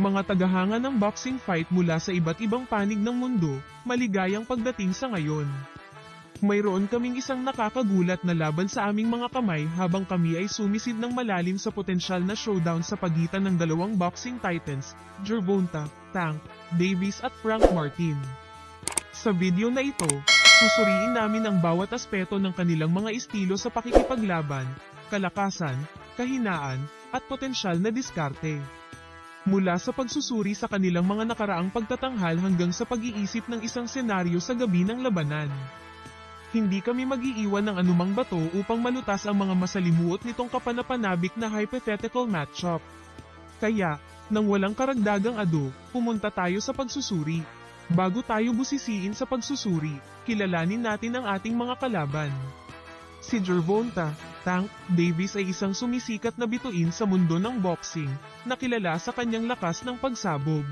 Mga tagahanga ng boxing fight mula sa iba't ibang panig ng mundo, maligayang pagdating sa ngayon. Mayroon kaming isang nakakagulat na laban sa aming mga kamay habang kami ay sumisid ng malalim sa potensyal na showdown sa pagitan ng dalawang boxing titans, Gervonta, Tank, Davis at Frank Martin. Sa video na ito, susuriin namin ang bawat aspeto ng kanilang mga estilo sa pakikipaglaban, kalakasan, kahinaan, at potensyal na diskarte. Mula sa pagsusuri sa kanilang mga nakaraang pagtatanghal hanggang sa pag-iisip ng isang senaryo sa gabi ng labanan. Hindi kami mag-iiwan ng anumang bato upang malutas ang mga masalimuot nitong kapanapanabik na hypothetical matchup. Kaya, nang walang karagdagang ado, pumunta tayo sa pagsusuri. Bago tayo busisiin sa pagsusuri, kilalanin natin ang ating mga kalaban. Si Gervonta, Tank Davis ay isang sumisikat na bituin sa mundo ng boxing, na kilala sa kanyang lakas ng pagsabog.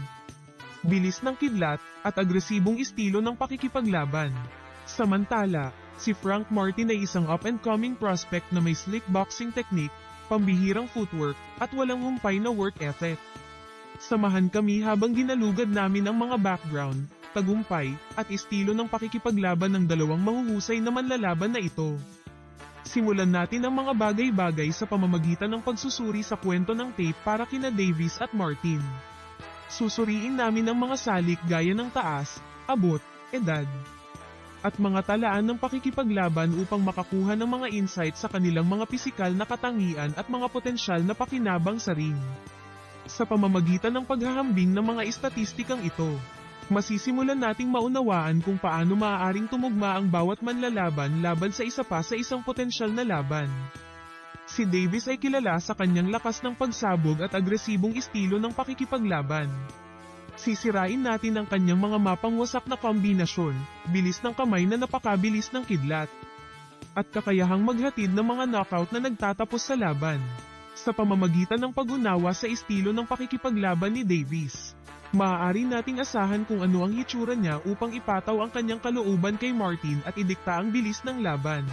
Bilis ng kidlat, at agresibong estilo ng pakikipaglaban. Samantala, si Frank Martin ay isang up-and-coming prospect na may slick boxing technique, pambihirang footwork, at walang humpay na work ethic. Samahan kami habang ginalugad namin ang mga background, tagumpay, at estilo ng pakikipaglaban ng dalawang mahuhusay na manlalaban na ito. Simulan natin ang mga bagay-bagay sa pamamagitan ng pagsusuri sa kwento ng tape para kina Davis at Martin. Susuriin namin ang mga salik gaya ng taas, abot, edad, at mga talaan ng pakikipaglaban upang makakuha ng mga insight sa kanilang mga pisikal na katangian at mga potensyal na pakinabang sa ring. Sa pamamagitan ng paghahambing ng mga estatistikang ito, masisimulan nating maunawaan kung paano maaaring tumugma ang bawat manlalaban laban sa isa pa sa isang potensyal na laban. Si Davis ay kilala sa kanyang lakas ng pagsabog at agresibong estilo ng pakikipaglaban. Sisirain natin ang kanyang mga mapangwasak na kombinasyon, bilis ng kamay na napakabilis ng kidlat, at kakayahang maghatid ng mga knockout na nagtatapos sa laban. Sa pamamagitan ng pag-unawa sa estilo ng pakikipaglaban ni Davis, maaari nating asahan kung ano ang hitsura niya upang ipataw ang kanyang kalooban kay Martin at idikta ang bilis ng laban.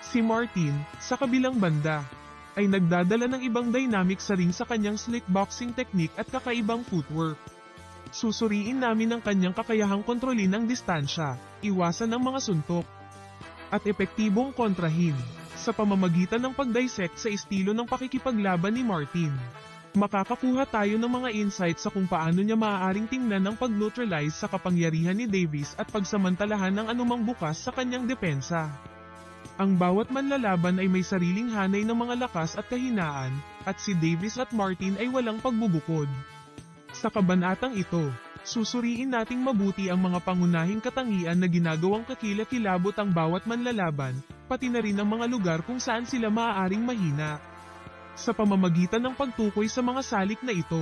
Si Martin, sa kabilang banda, ay nagdadala ng ibang dynamic sa ring sa kanyang slick boxing technique at kakaibang footwork. Susuriin namin ang kanyang kakayahang kontrolin ang distansya, iwasan ang mga suntok, at epektibong kontrahin, sa pamamagitan ng pagdissect sa estilo ng pakikipaglaban ni Martin. Makakakuha tayo ng mga insights sa kung paano niya maaaring tingnan ang pag-neutralize sa kapangyarihan ni Davis at pagsamantalahan ng anumang bukas sa kanyang depensa. Ang bawat manlalaban ay may sariling hanay ng mga lakas at kahinaan, at si Davis at Martin ay walang pagbubukod. Sa kabanatang ito, susuriin nating mabuti ang mga pangunahing katangian na ginagawang kakilakilabot ang bawat manlalaban, pati na rin ang mga lugar kung saan sila maaaring mahina. Sa pamamagitan ng pagtukoy sa mga salik na ito,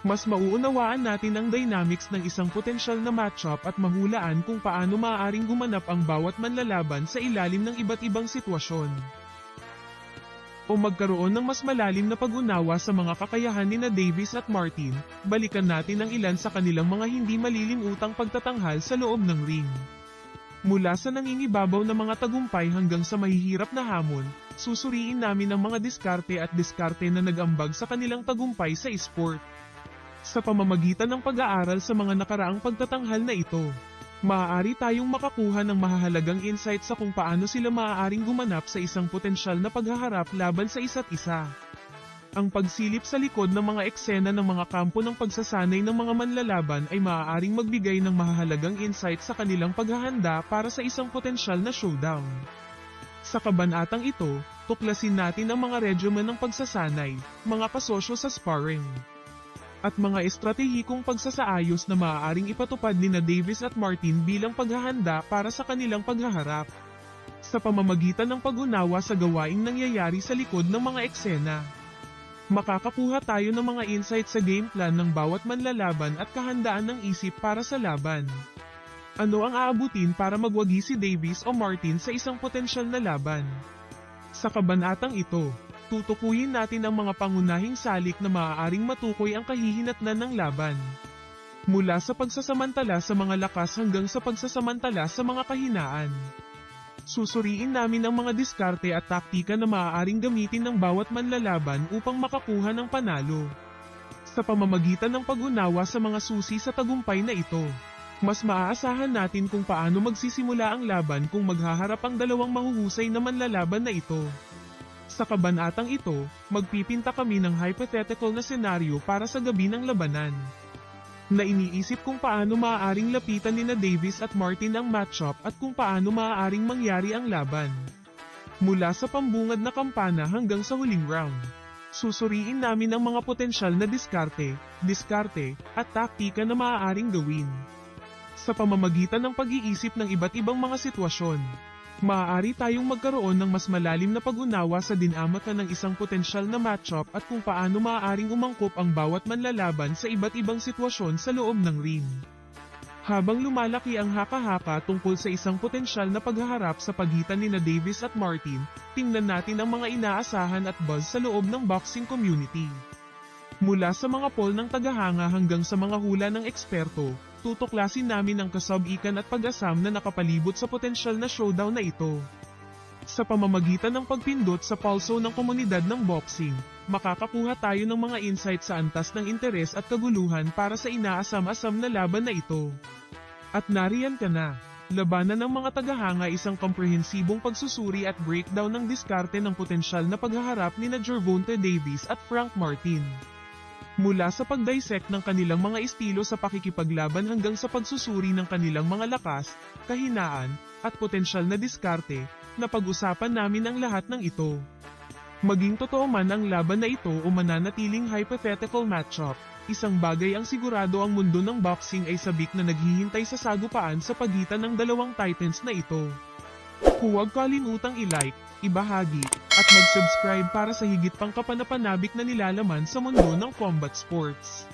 mas mauunawaan natin ang dynamics ng isang potensyal na matchup at mahulaan kung paano maaaring gumanap ang bawat manlalaban sa ilalim ng iba't ibang sitwasyon. O magkaroon ng mas malalim na pag-unawa sa mga kakayahan ni na Davis at Martin, balikan natin ang ilan sa kanilang mga hindi malilimutang pagtatanghal sa loob ng ring. Mula sa nangingibabaw na mga tagumpay hanggang sa mahihirap na hamon, susuriin namin ang mga diskarte at diskarte na nagambag sa kanilang tagumpay sa esport. Sa pamamagitan ng pag-aaral sa mga nakaraang pagtatanghal na ito, maaari tayong makakuha ng mahahalagang insight sa kung paano sila maaaring gumanap sa isang potensyal na paghaharap laban sa isa't isa. Ang pagsilip sa likod ng mga eksena ng mga kampo ng pagsasanay ng mga manlalaban ay maaaring magbigay ng mahahalagang insight sa kanilang paghahanda para sa isang potensyal na showdown. Sa kabanatang ito, tuklasin natin ang mga regimen ng pagsasanay, mga kasosyo sa sparring, at mga estratehikong pagsasaayos na maaaring ipatupad ni na Davis at Martin bilang paghahanda para sa kanilang paghaharap. Sa pamamagitan ng pag-unawa sa gawaing nangyayari sa likod ng mga eksena. Makakakuha tayo ng mga insight sa game plan ng bawat manlalaban at kahandaan ng isip para sa laban. Ano ang aabutin para magwagi si Davis o Martin sa isang potensyal na laban? Sa kabanatang ito, tutukuyin natin ang mga pangunahing salik na maaaring matukoy ang kahihinatnan ng laban. Mula sa pagsasamantala sa mga lakas hanggang sa pagsasamantala sa mga kahinaan. Susuriin namin ang mga diskarte at taktika na maaaring gamitin ng bawat manlalaban upang makakuha ng panalo. Sa pamamagitan ng pag-unawa sa mga susi sa tagumpay na ito, mas maaasahan natin kung paano magsisimula ang laban kung maghaharap ang dalawang mahuhusay na manlalaban na ito. Sa kabanatang ito, magpipinta kami ng hypothetical na senaryo para sa gabi ng labanan. Na iniisip kung paano maaaring lapitan ni na Davis at Martin ang matchup at kung paano maaaring mangyari ang laban. Mula sa pambungad na kampana hanggang sa huling round. Susuriin namin ang mga potensyal na diskarte, diskarte, at taktika na maaaring gawin. Sa pamamagitan ng pag-iisip ng iba't ibang mga sitwasyon, maaari tayong magkaroon ng mas malalim na pag-unawa sa dinamatan ng isang potensyal na matchup at kung paano maaaring umangkop ang bawat manlalaban sa iba't ibang sitwasyon sa loob ng ring. Habang lumalaki ang haka-haka tungkol sa isang potensyal na paghaharap sa pagitan ni na Davis at Martin, tingnan natin ang mga inaasahan at buzz sa loob ng boxing community. Mula sa mga poll ng tagahanga hanggang sa mga hula ng eksperto, tutuklasin namin ang kasab-ikan at pag-asam na nakapalibot sa potensyal na showdown na ito. Sa pamamagitan ng pagpindot sa pulso ng komunidad ng boxing, makakakuha tayo ng mga insight sa antas ng interes at kaguluhan para sa inaasam-asam na laban na ito. At nariyan ka na. Labanan ng mga tagahanga isang komprehensibong pagsusuri at breakdown ng diskarte ng potensyal na paghaharap ni na Gervonta Davis at Frank Martin. Mula sa pag-dissect ng kanilang mga estilo sa pakikipaglaban hanggang sa pagsusuri ng kanilang mga lakas, kahinaan, at potensyal na diskarte, napag-usapan namin ang lahat ng ito. Maging totoo man ang laban na ito o mananatiling hypothetical matchup, isang bagay ang sigurado ang mundo ng boxing ay sabik na naghihintay sa sagupaan sa pagitan ng dalawang titans na ito. Huwag kalimutang i-like, ibahagi, at mag-subscribe para sa higit pang kapanapanabik na nilalaman sa mundo ng combat sports.